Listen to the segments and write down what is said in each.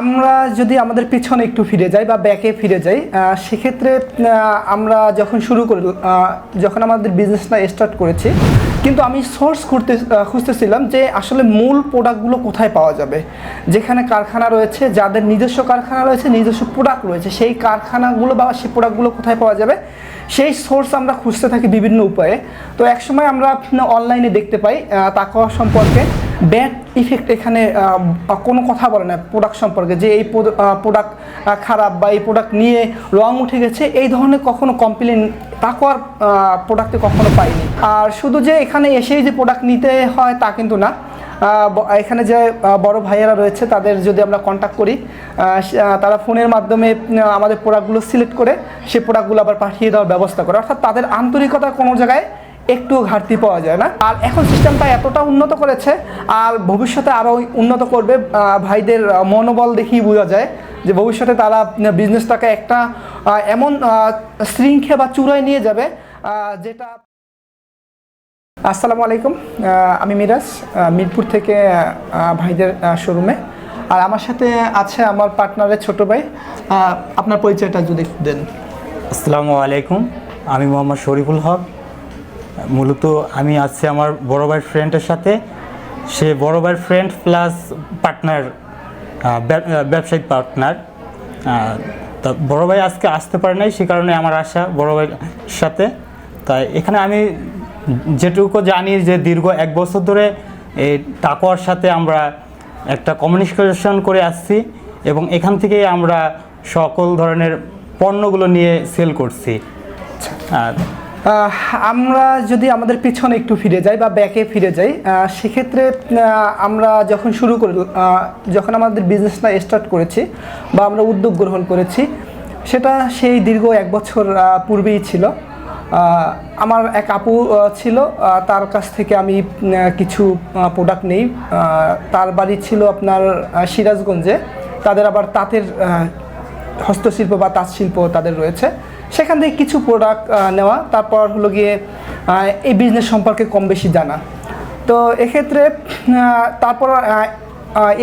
আমরা যদি আমাদের পিছনে একটু ফিরে যাই বা ব্যাকে ফিরে যাই সেক্ষেত্রে আমরা যখন শুরু করি যখন আমাদের বিজনেসটা স্টার্ট করেছি, কিন্তু আমি সোর্স করতে খুঁজতেছিলাম যে আসলে মূল প্রোডাক্টগুলো কোথায় পাওয়া যাবে। যেখানে কারখানা রয়েছে, যাদের নিজস্ব কারখানা রয়েছে, নিজস্ব প্রোডাক্ট রয়েছে, সেই কারখানাগুলো বা সেই প্রোডাক্টগুলো কোথায় পাওয়া যাবে, সেই সোর্স আমরা খুঁজতে থাকি বিভিন্ন উপায়ে। তো একসময় আমরা অনলাইনে দেখতে পাই তাকওয়া সম্পর্কে ব্যাড ইফেক্ট এখানে কোনো কথা বলে না প্রোডাক্ট সম্পর্কে, যে এই প্রোডাক্ট খারাপ বা এই প্রোডাক্ট নিয়ে রং উঠে গেছে, এই ধরনের কখনো কমপ্লেন তাকওয়ার প্রোডাক্টে কখনো পাইনি। আর শুধু যে এখানে এসেই যে প্রোডাক্ট নিতে হয় তা কিন্তু না এখানে যে বড় ভাইয়েরা রয়েছে, তাদের যদি আমরা কন্ট্যাক্ট করি তারা ফোনের মাধ্যমে আমাদের প্রোডাক্টগুলো সিলেক্ট করে সেই প্রোডাক্টগুলো আবার পাঠিয়ে দেওয়ার ব্যবস্থা করে। অর্থাৎ তাদের আন্তরিকতা কোনো জায়গায় একটু ঘাটতি পাওয়া যায় না। আর এখন সিস্টেমটা এতটা উন্নত করেছে, আর ভবিষ্যতে আরও উন্নত করবে ভাইদের মনোবল দেখেই বোঝা যায় যে ভবিষ্যতে তারা বিজনেসটাকে একটা এমন শৃঙ্খে বা চূড়ায় নিয়ে যাবে যেটা আসসালামু আলাইকুম আমি মিরাজ মিরপুর থেকে ভাইদের শোরুমে আর আমার সাথে আছে আমার পার্টনারের ছোট ভাই আপনার পরিচয়টা যদি দেন। আসসালামু আলাইকুম, আমি মোহাম্মদ শরীফুল হক মূলত আমি আছি আমার বড় ভাইয়ের ফ্রেন্ডের সাথে। সে বড় ভাইয়ের ফ্রেন্ড প্লাস পার্টনার ব্যবসায়িক পার্টনার তা বড় ভাই আজকে আসতে পারে নাই, সে কারণে আমার আশা বড় ভাইয়ের সাথে। তাই এখানে আমি যেটুকু জানি যে দীর্ঘ এক বছর ধরে এই টাকোয়ার সাথে আমরা একটা কমিউনিকেশন করে আসছি এবং এখান থেকেই আমরা সকল ধরনের পণ্যগুলো নিয়ে সেল করছি। আর আমরা যদি আমাদের পিছনে একটু ফিরে যাই বা ব্যাকে ফিরে যাই সেক্ষেত্রে আমরা যখন শুরু করি যখন আমাদের বিজনেসটা স্টার্ট করেছি বা আমরা উদ্যোগ গ্রহণ করেছি, সেটা সেই দীর্ঘ এক বছর পূর্বেই ছিল। আমার এক আপু ছিল তার কাছ থেকে আমি কিছু প্রোডাক্ট নেই। তার বাড়ি ছিল আপনার সিরাজগঞ্জে। তাদের আবার তাঁতের হস্তশিল্প বা তাঁত শিল্প তাদের রয়েছে। সেখান থেকে কিছু প্রোডাক্ট নেওয়া। তারপর হলো গিয়ে এই বিজনেস সম্পর্কে কম বেশি জানা। তো এক্ষেত্রে তারপর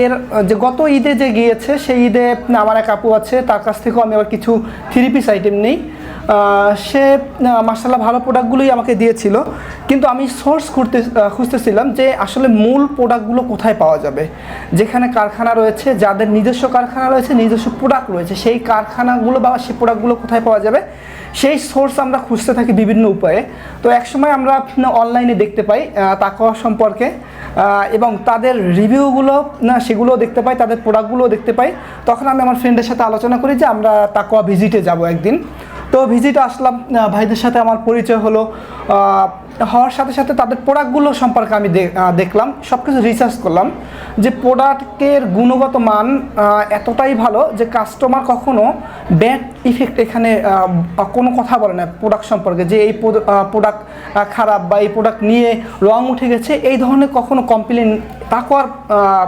এর, যে গত ঈদে যে গিয়েছে, সেই ঈদে আমার এক আপু আছে, তার কাছ থেকেও আমি আবার কিছু থ্রি পিস আইটেম নেই। সে মার্শাল্লাহ ভালো প্রোডাক্টগুলোই আমাকে দিয়েছিল। কিন্তু আমি সোর্স আহ, খুঁজতেছিলাম যে আসলে মূল প্রোডাক্টগুলো কোথায় পাওয়া যাবে। যেখানে কারখানা রয়েছে যাদের নিজস্ব কারখানা রয়েছে নিজস্ব প্রোডাক্ট রয়েছে সেই কারখানাগুলো বা সেই প্রোডাক্টগুলো কোথায় পাওয়া যাবে সেই সোর্স আমরা খুঁজতে থাকি বিভিন্ন উপায়ে। তো একসময় আমরা অনলাইনে দেখতে পাই তাকওয়া সম্পর্কে এবং তাদের রিভিউগুলো না সেগুলোও দেখতে পাই তাদের প্রোডাক্টগুলোও দেখতে পাই। তখন আমি আমার ফ্রেন্ডের সাথে আলোচনা করি যে আমরা তাকওয়া ভিজিটে যাব একদিন। তো ভিজিট আসলাম ভাইদের সাথে আমার পরিচয় হলো। হওয়ার সাথে সাথে তাদের প্রোডাক্টগুলো সম্পর্কে আমি দেখলাম সব কিছু রিসার্চ করলাম। যে প্রোডাক্টের গুণগত মান এতটাই ভালো যে কাস্টমার কখনো ব্যাড ইফেক্ট এখানে কোনো কথা বলে না প্রোডাক্ট সম্পর্কে। যে এই প্রোডাক্ট খারাপ বা এই প্রোডাক্ট নিয়ে রং উঠে গেছে এই ধরনের কখনো কমপ্লেন তাকে আর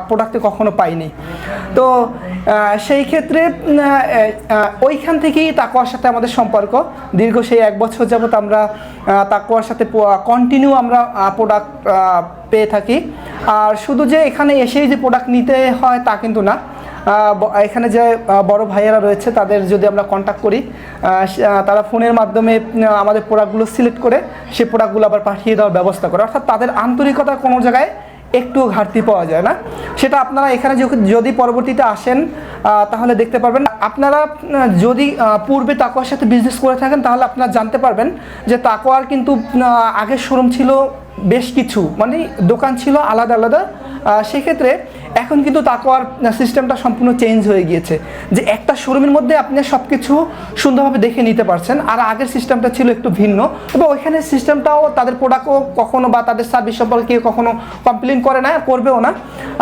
প্রোডাক্টে কখনো পাইনি। তো সেই ক্ষেত্রে ওইখান থেকেই তাকওয়ার সাথে আমাদের সম্পর্ক। দীর্ঘ সেই এক বছর যাবত আমরা আহ, তাকওয়ার সাথে কন্টিনিউ আমরা প্রোডাক্ট পেয়ে থাকি। আর শুধু যে এখানে এসেই যে প্রোডাক্ট নিতে হয় তা কিন্তু না। এখানে যে বড় ভাইয়েরা রয়েছে, তাদের যদি আমরা কন্ট্যাক্ট করি তারা ফোনের মাধ্যমে আমাদের প্রোডাক্টগুলো সিলেক্ট করে সেই প্রোডাক্টগুলো আবার পাঠিয়ে দেওয়ার ব্যবস্থা করে। অর্থাৎ তাদের আন্তরিকতা কোনো জায়গায় একটু ঘাটতি পাওয়া যায় না। সেটা আপনারা এখানে যদি পরবর্তীতে আসেন তাহলে দেখতে পারবেন। আপনারা যদি পূর্বে তাকোয়ার সাথে বিজনেস করে থাকেন, তাহলে আপনারা জানতে পারবেন যে তাকোয়ার কিন্তু আগের শোরুম ছিল বেশ কিছু। মানে দোকান ছিল আলাদা আলাদা। সেক্ষেত্রে এখন কিন্তু তাকোয়ার সিস্টেমটা সম্পূর্ণ চেঞ্জ হয়ে গিয়েছে। যে একটা শোরুমের মধ্যে আপনি সব কিছু সুন্দরভাবে দেখে নিতে পারছেন, আর আগের সিস্টেমটা ছিল একটু ভিন্ন। এবং ওইখানে সিস্টেমটাও তাদের প্রোডাক্টও কখনো বা তাদের সার্ভিস সম্পর্কে কেউ কখনো কমপ্লেন করে না করবেও না।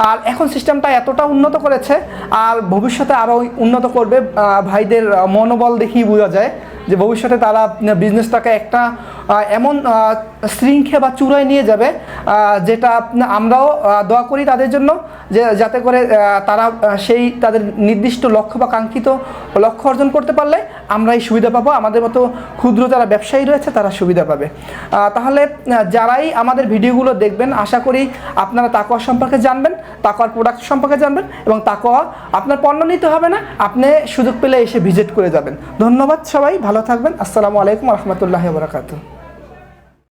আর এখন সিস্টেমটা এতটা উন্নত করেছে, আর ভবিষ্যতে আরও উন্নত করবে ভাইদের মনোবল দেখেই বোঝা যায় যে ভবিষ্যতে তারা বিজনেসটাকে একটা এমন শৃঙ্খে বা চূড়ায় নিয়ে যাবে যেটা আমরাও দোয়া করি তাদের জন্য। যে যাতে করে তারা সেই তাদের নির্দিষ্ট লক্ষ্য বা কাঙ্ক্ষিত লক্ষ্য অর্জন করতে পারলে আমরা এই সুবিধা পাবো। আমাদের মতো ক্ষুদ্র যারা ব্যবসায়ী রয়েছে, তারা সুবিধা পাবে। তাহলে যারাই আমাদের ভিডিওগুলো দেখবেন, আশা করি আপনারা তাকোয়া সম্পর্কে জানবেন তাকোয়ার প্রোডাক্ট সম্পর্কে জানবেন এবং তাকোয়া আপনার পণ্য নিতে হবে না, আপনি সুযোগ পেলে এসে ভিজিট করে যাবেন। ধন্যবাদ সবাই, ভালো থাকবেন। আসসালামু আলাইকুম রহমতুল্লাহ বরাকাতু